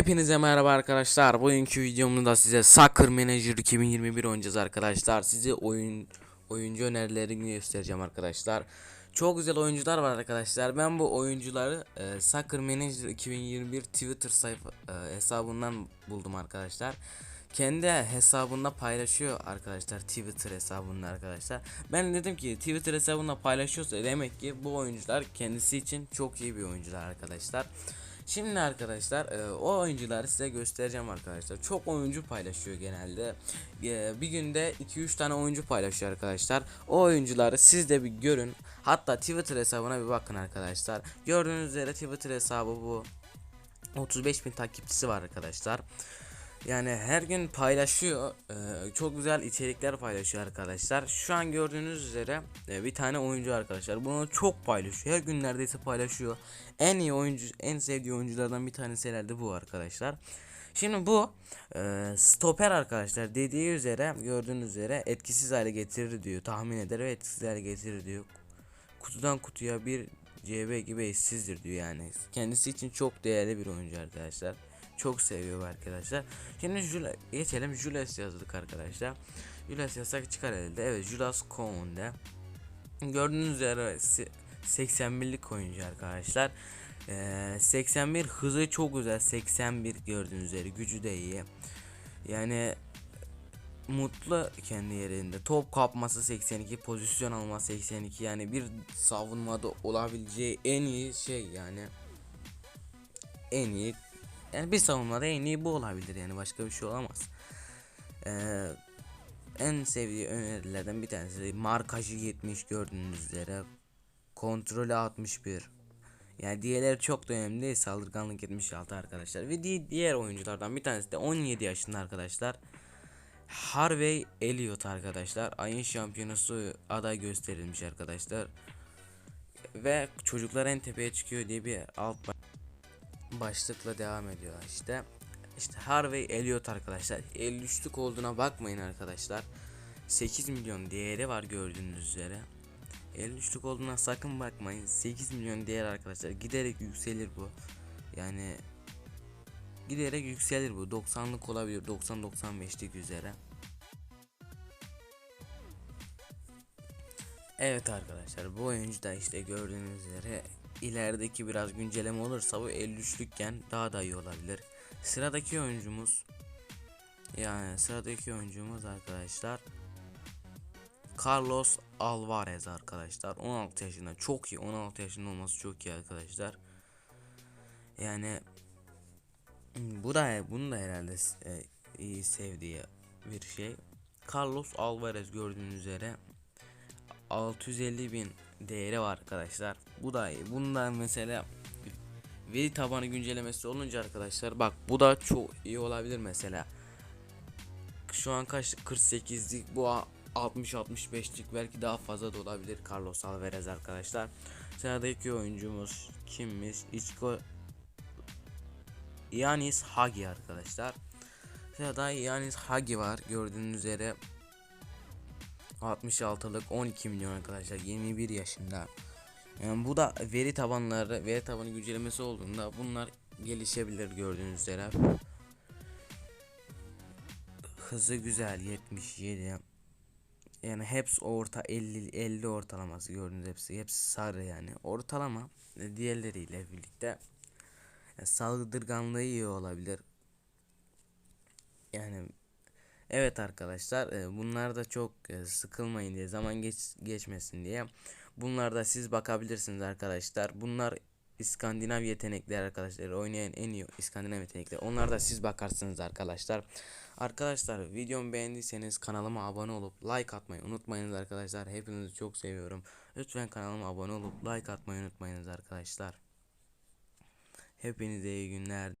Hepinize merhaba arkadaşlar. Bugünkü videomda size Soccer Manager 2021 oynayacağız arkadaşlar. Size oyun oyuncu önerilerini göstereceğim arkadaşlar. Çok güzel oyuncular var arkadaşlar. Ben bu oyuncuları e, Soccer Manager 2021 Twitter sayfa e, hesabından buldum arkadaşlar. Kendi hesabında paylaşıyor arkadaşlar Twitter hesabında arkadaşlar. Ben dedim ki Twitter hesabında paylaşıyorsa demek ki bu oyuncular kendisi için çok iyi bir oyuncular arkadaşlar. Şimdi arkadaşlar e, o oyuncuları size göstereceğim arkadaşlar. Çok oyuncu paylaşıyor genelde. E, bir günde 2-3 tane oyuncu paylaşıyor arkadaşlar. O oyuncuları siz de bir görün. Hatta Twitter hesabına bir bakın arkadaşlar. Gördüğünüz üzere Twitter hesabı bu. 35 bin takipçisi var arkadaşlar. Yani her gün paylaşıyor. Ee, çok güzel içerikler paylaşıyor arkadaşlar. Şu an gördüğünüz üzere e, bir tane oyuncu arkadaşlar. Bunu çok paylaşıyor. Her gün neredeyse paylaşıyor. En iyi oyuncu, en sevdiği oyunculardan bir tanesi herhalde bu arkadaşlar. Şimdi bu e, stoper arkadaşlar dediği üzere gördüğünüz üzere etkisiz hale getirir diyor. Tahmin eder ve etkisiz hale getirir diyor. Kutudan kutuya bir CB gibi eşsizdir diyor yani. Kendisi için çok değerli bir oyuncu arkadaşlar. Çok seviyor bu arkadaşlar. Şimdi Jula, geçelim Jules yazdık arkadaşlar. Jules yazsak çıkar elde. Evet Jules Kounde. Gördüğünüz üzere se- 81'lik oyuncu arkadaşlar. Ee, 81 hızı çok güzel. 81 gördüğünüz üzere gücü de iyi. Yani mutlu kendi yerinde. Top kapması 82, pozisyon alması 82. Yani bir savunmada olabileceği en iyi şey yani. En iyi yani bir savunmada en iyi bu olabilir yani başka bir şey olamaz. Ee, en sevdiği önerilerden bir tanesi markajı 70 gördüğünüz üzere. Kontrolü 61. Yani diğerleri çok da önemli. Saldırganlık 76 arkadaşlar. Ve di- diğer oyunculardan bir tanesi de 17 yaşında arkadaşlar. Harvey Elliot arkadaşlar. Ayın şampiyonası aday gösterilmiş arkadaşlar. Ve çocuklar en tepeye çıkıyor diye bir alt başlıkla devam ediyor işte. İşte Harvey Elliot arkadaşlar. 53'lük olduğuna bakmayın arkadaşlar. 8 milyon değeri var gördüğünüz üzere. 53'lük olduğuna sakın bakmayın. 8 milyon değer arkadaşlar. Giderek yükselir bu. Yani giderek yükselir bu. 90'lık olabilir. 90-95'lik üzere. Evet arkadaşlar bu oyuncu da işte gördüğünüz üzere ilerideki biraz güncelleme olursa bu 53'lükken daha da iyi olabilir. Sıradaki oyuncumuz yani sıradaki oyuncumuz arkadaşlar Carlos Alvarez arkadaşlar 16 yaşında çok iyi 16 yaşında olması çok iyi arkadaşlar. Yani bu da bunu da herhalde e, iyi sevdiği bir şey. Carlos Alvarez gördüğünüz üzere 650 bin değeri var arkadaşlar. Bu da iyi. Bunda mesela veri tabanı güncellemesi olunca arkadaşlar bak bu da çok iyi olabilir mesela. Şu an kaç 48'lik bu 60-65'lik belki daha fazla da olabilir Carlos Alvarez arkadaşlar. Sıradaki oyuncumuz kimmiş? Ichiko Yanis Hagi arkadaşlar. Sırada Yanis Hagi var gördüğünüz üzere 66'lık 12 milyon arkadaşlar 21 yaşında. Yani bu da veri tabanları, veri tabanı güncellemesi olduğunda bunlar gelişebilir gördüğünüz üzere. Hızı güzel 77. Yani hepsi orta 50 50 ortalaması gördüğünüz hepsi hepsi sarı yani. Ortalama e, diğerleriyle birlikte yani saldırganlığı iyi olabilir. Yani Evet arkadaşlar e, bunlar da çok e, sıkılmayın diye zaman geç, geçmesin diye. Bunlar da siz bakabilirsiniz arkadaşlar. Bunlar İskandinav yetenekler arkadaşlar oynayan en iyi İskandinav yetenekler onlar da siz bakarsınız arkadaşlar. Arkadaşlar videomu beğendiyseniz kanalıma abone olup like atmayı unutmayınız arkadaşlar. Hepinizi çok seviyorum. Lütfen kanalıma abone olup like atmayı unutmayınız arkadaşlar. Hepinize iyi günler